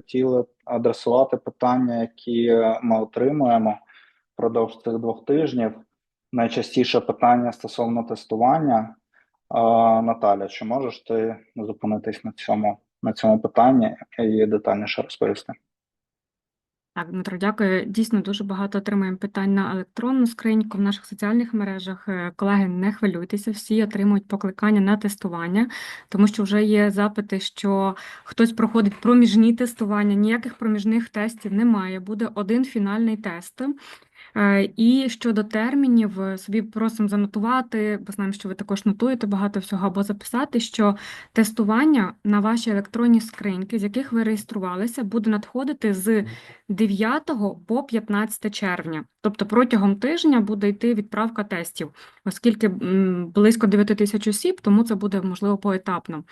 хотіли адресувати питання, які ми отримуємо впродовж цих двох тижнів. Найчастіше питання стосовно тестування. Наталя, чи можеш ти зупинитись на цьому, на цьому питанні і детальніше розповісти? Так, Дмитро, дякую. Дійсно, дуже багато отримуємо питань на електронну скриньку в наших соціальних мережах. Е, Колеги, не хвилюйтеся, всі отримують покликання на тестування, тому що вже є запити, що хтось проходить проміжні тестування. Ніяких проміжних тестів немає. Буде один фінальний тест. Е, І щодо термінів, е, собі просимо занотувати, бо знаємо, що ви також нотуєте багато всього, або записати, що тестування на ваші електронні скриньки, з яких ви реєструвалися, буде надходити з 9 по 15 червня. Тобто протягом тижня буде йти відправка тестів, оскільки близько 9 тисяч осіб, тому це буде можливо поетапно.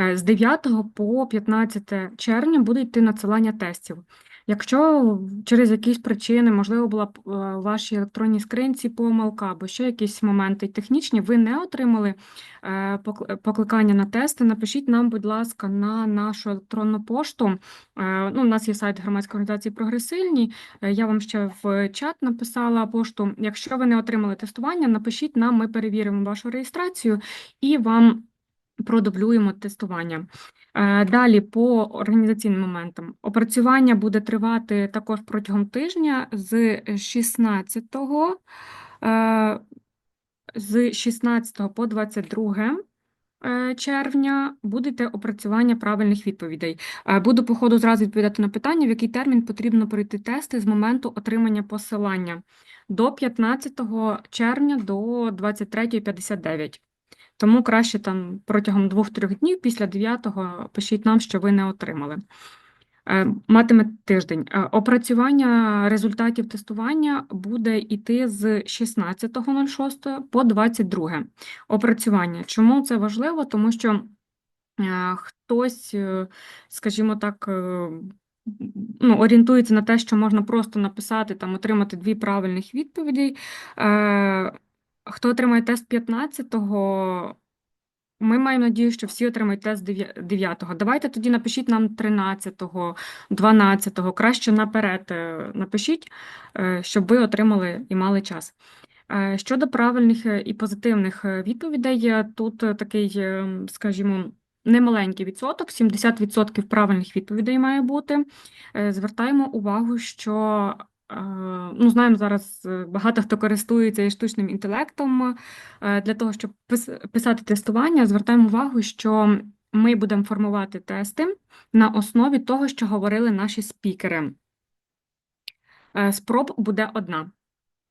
Е, З 9 по 15 червня буде йти надсилання тестів. Якщо через якісь причини, можливо, була б, е, вашій електронній скринці помилка або ще якісь моменти технічні, ви не отримали е, покликання на тести, напишіть нам, будь ласка, на нашу електронну пошту. Е, Ну, у нас є сайт громадської організації Прогресильні. Я вам ще в чат написала пошту. Якщо ви не отримали тестування, напишіть нам, ми перевіримо вашу реєстрацію і вам продублюємо тестування. Е, Далі по організаційним моментам. Опрацювання буде тривати також протягом тижня з 16 е, з 16 по 22 е, червня будете опрацювання правильних відповідей. Буду по ходу зразу відповідати на питання, в який термін потрібно пройти тести з моменту отримання посилання до 15 червня до 23.59. Тому краще там протягом 2-3 днів після 9-го пишіть нам, що ви не отримали. Е, Матиме тиждень. Е, Опрацювання результатів тестування буде йти з 16.06 по 22. Опрацювання. Чому це важливо? Тому що е, хтось, скажімо так, ну, орієнтується на те, що можна просто написати, там, отримати дві правильних відповіді. Хто отримає тест 15-го, ми маємо надію, що всі отримають тест 9-го. Давайте тоді напишіть нам 13-го, 12-го, краще наперед е, напишіть, е, щоб ви отримали і мали час. Е, Щодо правильних і позитивних відповідей, тут такий, скажімо, немаленький відсоток, 70% правильних відповідей має бути. Звертаємо увагу, що ну, знаємо зараз е, багато хто користується і штучним інтелектом. Е, Для того, щоб писати тестування, звертаємо увагу, що ми будемо формувати тести на основі того, що говорили наші спікери. Е, Спроб буде одна.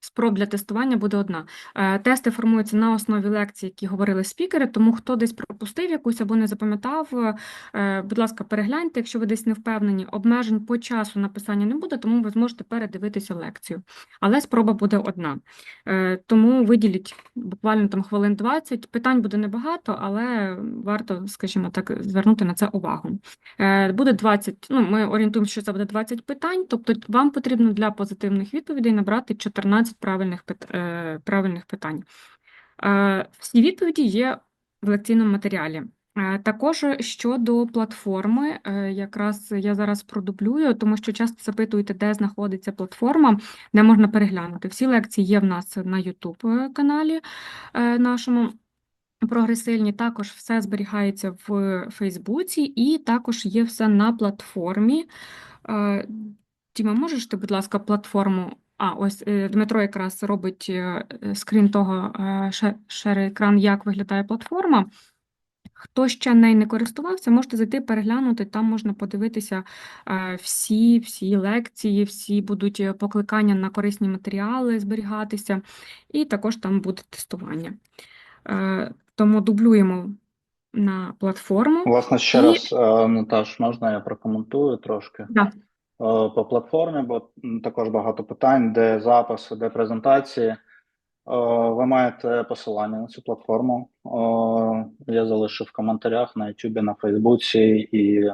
Спроб для тестування буде одна. Е, Тести формуються на основі лекцій, які говорили спікери, тому хто десь пропустив якусь або не запам'ятав, е, будь ласка, перегляньте, якщо ви десь не впевнені, обмежень по часу написання не буде, тому ви зможете передивитися лекцію. Але спроба буде одна. Е, Тому виділіть буквально там хвилин 20. Питань буде небагато, але варто, скажімо так, звернути на це увагу. Буде 20, ну, ми орієнтуємося, що це буде 20 питань, тобто вам потрібно для позитивних відповідей набрати 14 правильних, е, правильних питань. Е, Всі відповіді є в лекційному матеріалі. Е, Також щодо платформи, якраз я зараз продублюю, тому що часто запитуєте, де знаходиться платформа, де можна переглянути. Всі лекції є в нас на YouTube каналі нашому. Прогресильні також все зберігається в Фейсбуці, і також є все на платформі. Діма, можеш ти, будь ласка, платформу? А, ось е, Дмитро якраз робить е, е, скрін того е, ше- шер екран, як виглядає платформа. Хто ще нею не користувався, можете зайти переглянути. Там можна подивитися всі, всі лекції, всі будуть покликання на корисні матеріали зберігатися, і також там буде тестування. Тому дублюємо на платформу. Власне, ще І- раз, Наташ, можна я прокоментую трошки? Да. Е, По платформі, бо також багато питань, де записи, де презентації. Е, Ви маєте посилання на цю платформу. Е, Я залишив в коментарях на YouTube, на Фейсбуці і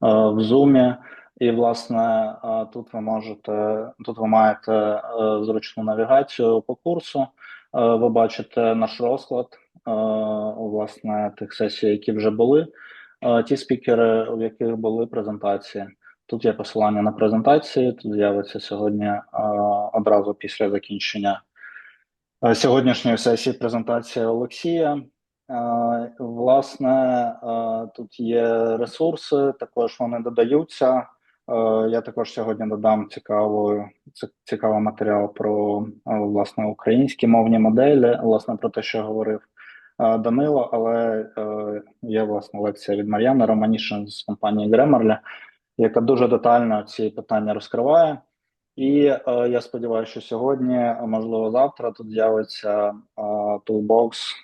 в Zoom. І, власне, тут ви можете, тут ви маєте зручну навігацію по курсу. Ви бачите наш розклад, власне, тих сесій, які вже були, ті спікери, в яких були презентації. Тут є посилання на презентації, тут з'явиться сьогодні одразу після закінчення е, сьогоднішньої сесії презентація Олексія. Е, Власне, е, тут є ресурси, також вони додаються. Я також сьогодні додам цікавий, цікавий матеріал про власне українські мовні моделі, власне про те, що говорив Данило, але є власне лекція від Мар'яни Романішин з компанії Grammarly, яка дуже детально ці питання розкриває. І е, я сподіваюся, що сьогодні, а можливо, завтра тут з'явиться е,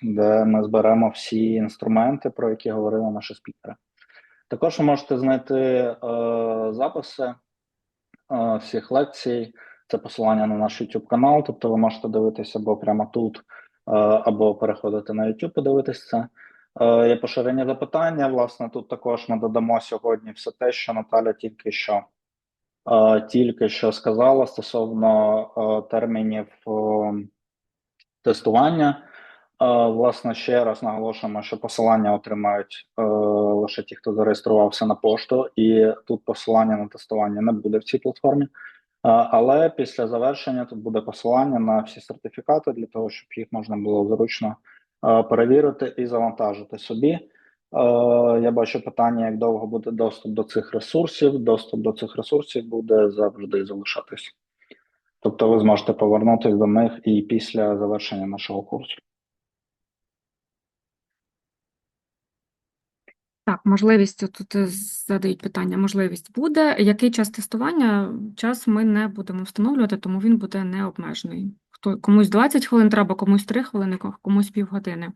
де ми зберемо всі інструменти, про які говорили наші спікери. Також ви можете знайти е, записи е, всіх лекцій. Це посилання на наш YouTube канал, тобто ви можете дивитися або прямо тут, е, або переходити на YouTube, подивитися. Е, Є поширення запитання. Власне, тут також ми додамо сьогодні все те, що Наталя тільки що е, тільки що сказала стосовно е, термінів тестування. Власне, ще раз наголошуємо, що посилання отримають лише ті, хто зареєструвався на пошту, і тут посилання на тестування не буде в цій платформі. Але після завершення тут буде посилання на всі сертифікати для того, щоб їх можна було зручно перевірити і завантажити собі. Е, Я бачу питання, як довго буде доступ до цих ресурсів. Доступ до цих ресурсів буде завжди залишатись. Тобто ви зможете повернутися до них і після завершення нашого курсу. Так, можливість тут е, задають питання. Можливість буде. Який час тестування? Час ми не будемо встановлювати, тому він буде необмежений. Хто комусь 20 хвилин треба, комусь 3 хвилини, комусь півгодини.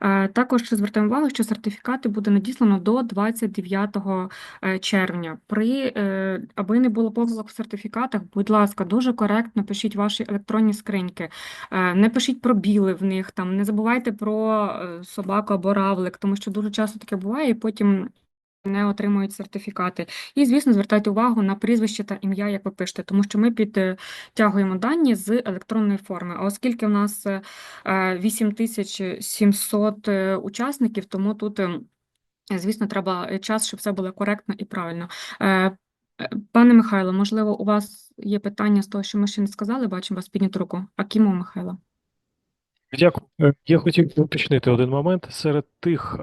Е, Також звертаємо увагу, що сертифікати буде надіслано до 29 е, червня. При, е, аби не було помилок в сертифікатах, будь ласка, дуже коректно пишіть ваші електронні скриньки. Не пишіть про біли в них, там, не забувайте про собаку або равлик, тому що дуже часто таке буває, і потім не отримують сертифікати. І, звісно, звертайте увагу на прізвище та ім'я, як ви пишете, тому що ми підтягуємо дані з електронної форми. А оскільки в нас е, е, 8700 е, учасників, тому тут, е, звісно, треба час, щоб все було коректно і правильно. Е, Пане Михайло, можливо, у вас є питання з того, що ми ще не сказали, бачимо вас підняту руку. Акімов Михайло. Дякую. Е, Я хотів би уточнити один момент. Серед тих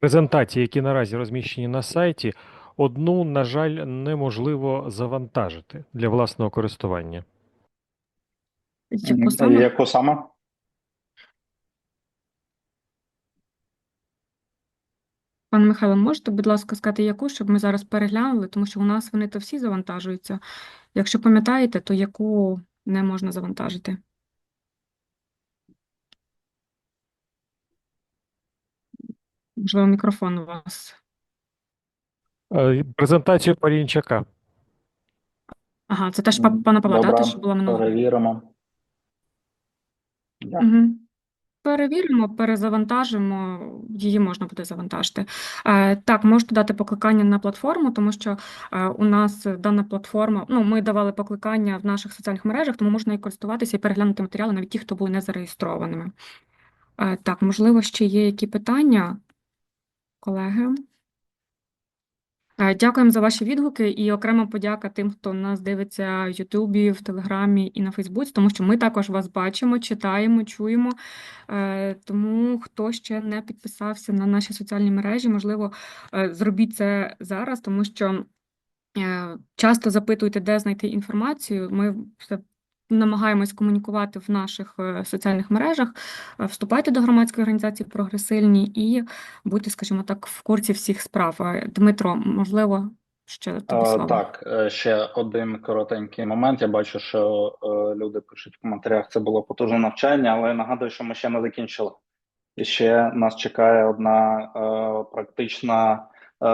презентацій, які наразі розміщені на сайті, одну, на жаль, неможливо завантажити для власного користування. Яку саме? Яку саме? Пане Михайло, можете, будь ласка, сказати, яку, щоб ми зараз переглянули, тому що у нас вони то всі завантажуються. Якщо пам'ятаєте, то яку не можна завантажити? Можливо, мікрофон у вас. Е, Презентацію Парінчака. Ага, це теж па- пана Павла, Добре, те, що була минулого. перевіримо. Дякую. Угу. Перевіримо, перезавантажимо, її можна буде завантажити. Е, так, можете дати покликання на платформу, тому що е, у нас дана платформа, ну, ми давали покликання в наших соціальних мережах, тому можна і користуватися і переглянути матеріали навіть ті, хто були не зареєстрованими. Е, так, можливо, ще є які питання, колеги? Е, Дякуємо за ваші відгуки і окрема подяка тим, хто нас дивиться в Ютубі, в Телеграмі і на Фейсбуці, тому що ми також вас бачимо, читаємо, чуємо. Е, Тому хто ще не підписався на наші соціальні мережі, можливо, е, зробіть це зараз, тому що часто запитуєте, де знайти інформацію. Ми все намагаємось комунікувати в наших е, соціальних мережах. Е, Вступайте до громадської організації «Прогресильні» і будьте, скажімо так, в курсі всіх справ. Е, Дмитро, можливо, ще тобі слово. Так, ще один коротенький момент. Я бачу, що люди пишуть в коментарях, це було потужне навчання, але нагадую, що ми ще не закінчили. І ще нас чекає одна е, практична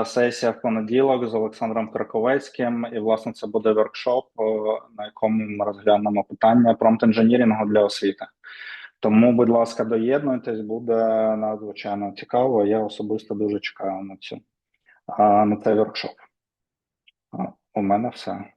сесія в понеділок з Олександром Краковецьким. І, власне, це буде воркшоп, е, на якому ми розглянемо питання промпт-інженірінгу для освіти. Тому, будь ласка, доєднуйтесь, буде надзвичайно цікаво. Я особисто дуже чекаю на цю а, на цей воркшоп. У мене все.